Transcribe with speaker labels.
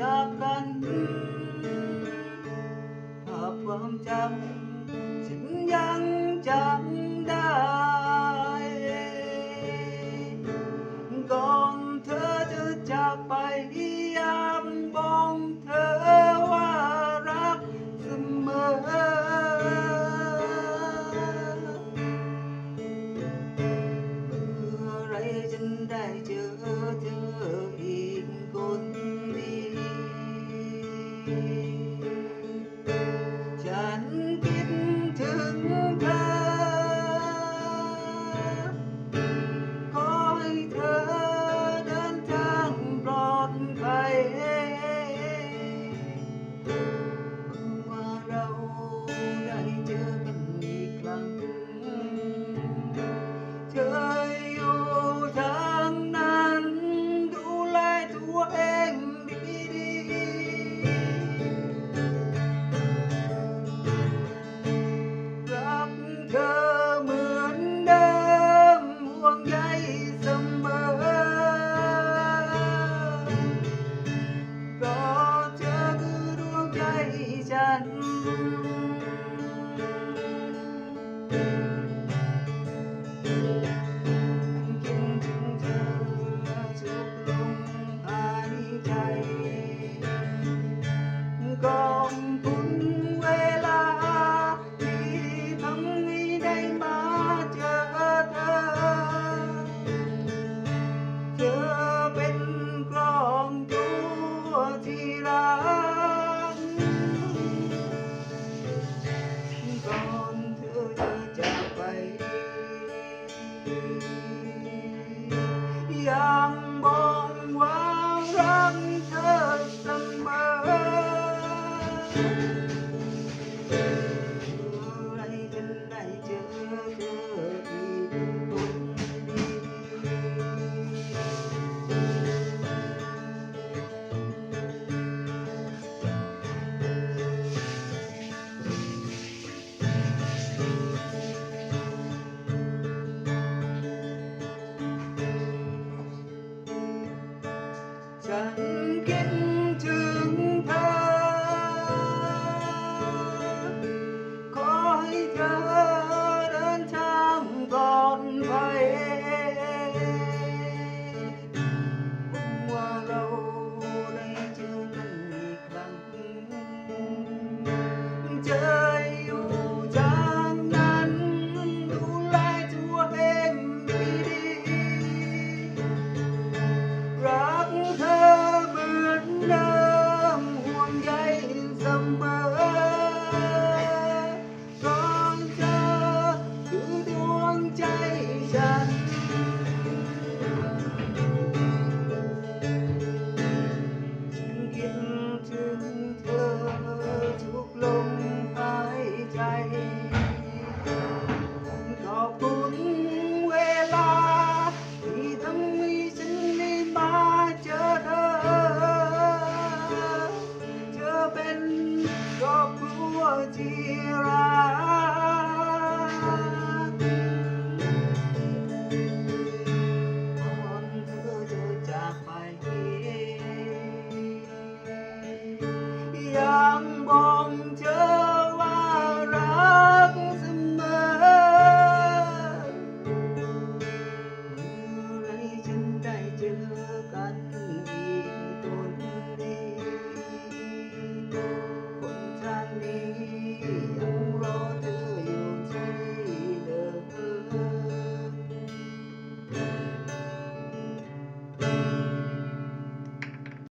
Speaker 1: จากกันภาพความจำฉันยังจำได้ ก่อนเธอจะจากไปยามบอกเธอว่ารักเสมอไรฉันได้เจอเธออีกคน Música Thank you. song. Oh, dear